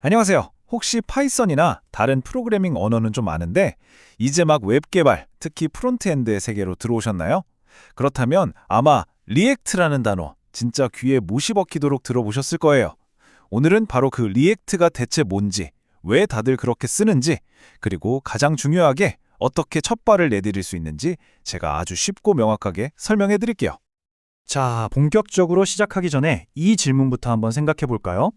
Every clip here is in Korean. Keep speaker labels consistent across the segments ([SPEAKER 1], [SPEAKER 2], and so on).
[SPEAKER 1] 안녕하세요. 혹시 파이썬이나 다른 프로그래밍 언어는 좀 아는데 이제 막 웹 개발, 특히 프론트엔드의 세계로 들어오셨나요? 그렇다면 아마 리액트라는 단어 진짜 귀에 못이 박히도록 들어보셨을 거예요. 오늘은 바로 그 리액트가 대체 뭔지, 왜 다들 그렇게 쓰는지, 그리고 가장 중요하게 어떻게 첫 발을 내디딜 수 있는지 제가 아주 쉽고 명확하게 설명해 드릴게요.
[SPEAKER 2] 자, 본격적으로 시작하기 전에 이 질문부터 한번 생각해 볼까요?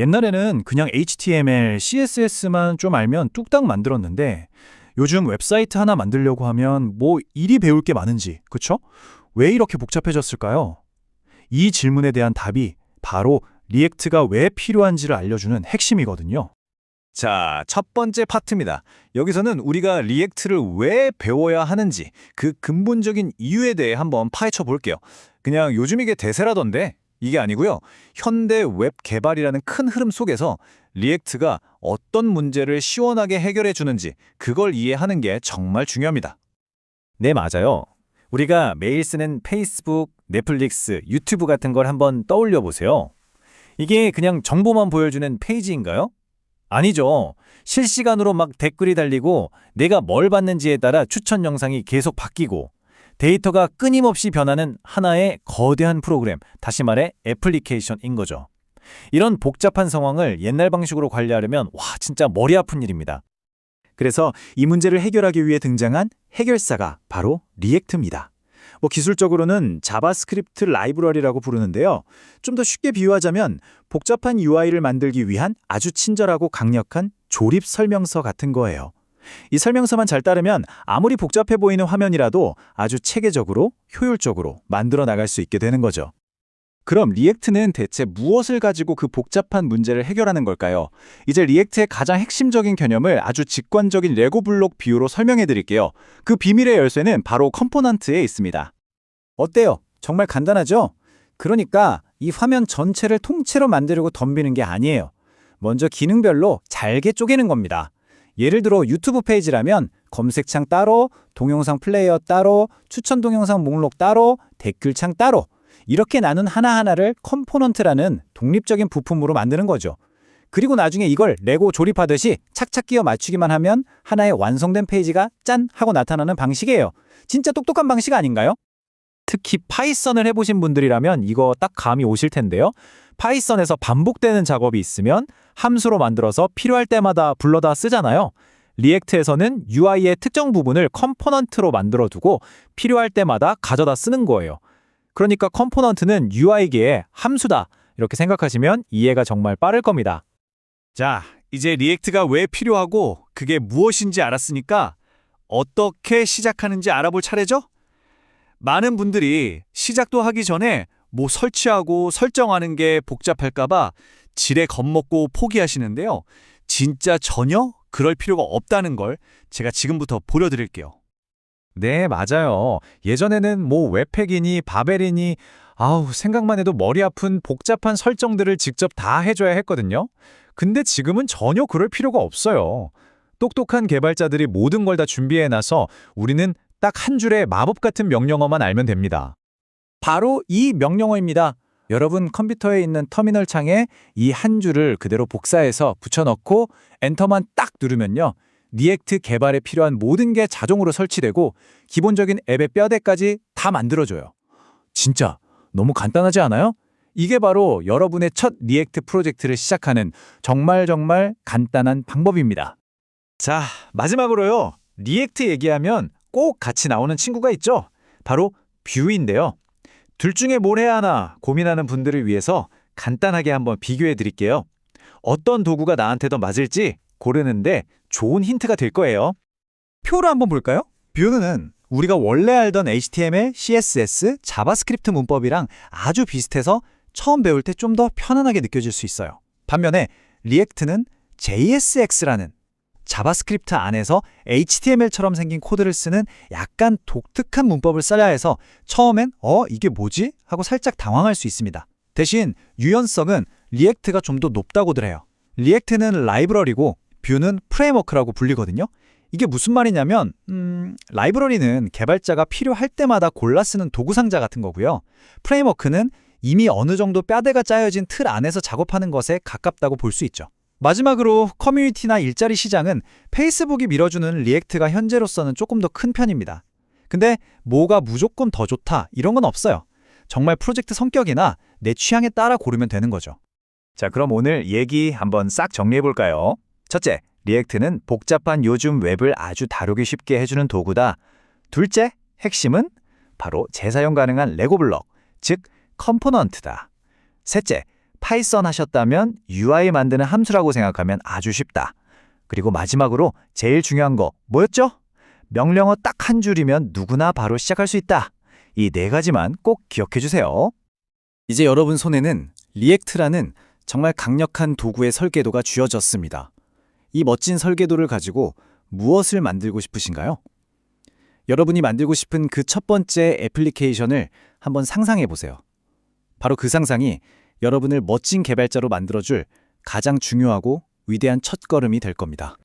[SPEAKER 2] 옛날에는 그냥 HTML, CSS만 좀 알면 뚝딱 만들었는데 요즘 웹사이트 하나 만들려고 하면 뭐 일이 배울 게 많은지, 그쵸? 왜 이렇게 복잡해졌을까요? 이 질문에 대한 답이 바로 리액트가 왜 필요한지를 알려주는 핵심이거든요.
[SPEAKER 3] 자, 첫 번째 파트입니다. 여기서는 우리가 리액트를 왜 배워야 하는지 그 근본적인 이유에 대해 한번 파헤쳐 볼게요. 그냥 요즘 이게 대세라던데 이게 아니고요. 현대 웹 개발이라는 큰 흐름 속에서 리액트가 어떤 문제를 시원하게 해결해 주는지 그걸 이해하는 게 정말 중요합니다.
[SPEAKER 4] 네, 맞아요. 우리가 매일 쓰는 페이스북, 넷플릭스, 유튜브 같은 걸 한번 떠올려 보세요. 이게 그냥 정보만 보여주는 페이지인가요? 아니죠. 실시간으로 막 댓글이 달리고 내가 뭘 봤는지에 따라 추천 영상이 계속 바뀌고 데이터가 끊임없이 변하는 하나의 거대한 프로그램, 다시 말해 애플리케이션인 거죠. 이런 복잡한 상황을 옛날 방식으로 관리하려면 와, 진짜 머리 아픈 일입니다.
[SPEAKER 2] 그래서 이 문제를 해결하기 위해 등장한 해결사가 바로 리액트입니다. 뭐 기술적으로는 자바스크립트 라이브러리라고 부르는데요. 좀 더 쉽게 비유하자면 복잡한 UI를 만들기 위한 아주 친절하고 강력한 조립 설명서 같은 거예요. 이 설명서만 잘 따르면 아무리 복잡해 보이는 화면이라도 아주 체계적으로 효율적으로 만들어 나갈 수 있게 되는 거죠. 그럼 리액트는 대체 무엇을 가지고 그 복잡한 문제를 해결하는 걸까요? 이제 리액트의 가장 핵심적인 개념을 아주 직관적인 레고 블록 비유로 설명해 드릴게요. 그 비밀의 열쇠는 바로 컴포넌트에 있습니다. 어때요? 정말 간단하죠? 그러니까 이 화면 전체를 통째로 만들고 덤비는 게 아니에요. 먼저 기능별로 잘게 쪼개는 겁니다. 예를 들어 유튜브 페이지라면 검색창 따로, 동영상 플레이어 따로, 추천 동영상 목록 따로, 댓글창 따로 이렇게 나눈 하나하나를 컴포넌트라는 독립적인 부품으로 만드는 거죠. 그리고 나중에 이걸 레고 조립하듯이 착착 끼워 맞추기만 하면 하나의 완성된 페이지가 짠 하고 나타나는 방식이에요. 진짜 똑똑한 방식 아닌가요? 특히 파이썬을 해보신 분들이라면 이거 딱 감이 오실 텐데요. 파이썬에서 반복되는 작업이 있으면 함수로 만들어서 필요할 때마다 불러다 쓰잖아요. 리액트에서는 UI의 특정 부분을 컴포넌트로 만들어두고 필요할 때마다 가져다 쓰는 거예요. 그러니까 컴포넌트는 UI계의 함수다. 이렇게 생각하시면 이해가 정말 빠를 겁니다.
[SPEAKER 3] 자, 이제 리액트가 왜 필요하고 그게 무엇인지 알았으니까 어떻게 시작하는지 알아볼 차례죠? 많은 분들이 시작도 하기 전에 뭐 설치하고 설정하는 게 복잡할까봐 지레 겁먹고 포기하시는데요. 진짜 전혀 그럴 필요가 없다는 걸 제가 지금부터 보여드릴게요.
[SPEAKER 4] 네, 맞아요. 예전에는 뭐 웹팩이니 바벨이니 아우, 생각만 해도 머리 아픈 복잡한 설정들을 직접 다 해줘야 했거든요. 근데 지금은 전혀 그럴 필요가 없어요. 똑똑한 개발자들이 모든 걸 다 준비해놔서 우리는 딱 한 줄의 마법 같은 명령어만 알면 됩니다.
[SPEAKER 2] 바로 이 명령어입니다. 여러분 컴퓨터에 있는 터미널 창에 이 한 줄을 그대로 복사해서 붙여넣고 엔터만 딱 누르면요. 리액트 개발에 필요한 모든 게 자동으로 설치되고 기본적인 앱의 뼈대까지 다 만들어줘요. 진짜 너무 간단하지 않아요? 이게 바로 여러분의 첫 리액트 프로젝트를 시작하는 정말 정말 간단한 방법입니다. 자, 마지막으로요. 리액트 얘기하면 꼭 같이 나오는 친구가 있죠. 바로 뷰인데요. 둘 중에 뭘 해야 하나 고민하는 분들을 위해서 간단하게 한번 비교해 드릴게요. 어떤 도구가 나한테 더 맞을지 고르는데 좋은 힌트가 될 거예요. 표로 한번 볼까요? 뷰는 우리가 원래 알던 HTML, CSS, 자바스크립트 문법이랑 아주 비슷해서 처음 배울 때 좀 더 편안하게 느껴질 수 있어요. 반면에 리액트는 JSX라는 자바스크립트 안에서 HTML처럼 생긴 코드를 쓰는 약간 독특한 문법을 써야 해서 처음엔 어 이게 뭐지? 하고 살짝 당황할 수 있습니다. 대신 유연성은 리액트가 좀 더 높다고들 해요. 리액트는 라이브러리고 뷰는 프레임워크라고 불리거든요. 이게 무슨 말이냐면 음, 라이브러리는 개발자가 필요할 때마다 골라 쓰는 도구 상자 같은 거고요. 프레임워크는 이미 어느 정도 뼈대가 짜여진 틀 안에서 작업하는 것에 가깝다고 볼 수 있죠. 마지막으로 커뮤니티나 일자리 시장은 페이스북이 밀어주는 리액트가 현재로서는 조금 더 큰 편입니다. 근데 뭐가 무조건 더 좋다 이런 건 없어요. 정말 프로젝트 성격이나 내 취향에 따라 고르면 되는 거죠.
[SPEAKER 4] 자, 그럼 오늘 얘기 한번 싹 정리해 볼까요? 첫째, 리액트는 복잡한 요즘 웹을 아주 다루기 쉽게 해주는 도구다. 둘째, 핵심은 바로 재사용 가능한 레고 블럭, 즉 컴포넌트다. 셋째, 파이썬 하셨다면 UI 만드는 함수라고 생각하면 아주 쉽다. 그리고 마지막으로 제일 중요한 거 뭐였죠? 명령어 딱 한 줄이면 누구나 바로 시작할 수 있다. 이 네 가지만 꼭 기억해 주세요.
[SPEAKER 2] 이제 여러분 손에는 리액트라는 정말 강력한 도구의 설계도가 쥐어졌습니다. 이 멋진 설계도를 가지고 무엇을 만들고 싶으신가요? 여러분이 만들고 싶은 그 첫 번째 애플리케이션을 한번 상상해 보세요. 바로 그 상상이 여러분을 멋진 개발자로 만들어줄 가장 중요하고 위대한 첫걸음이 될 겁니다.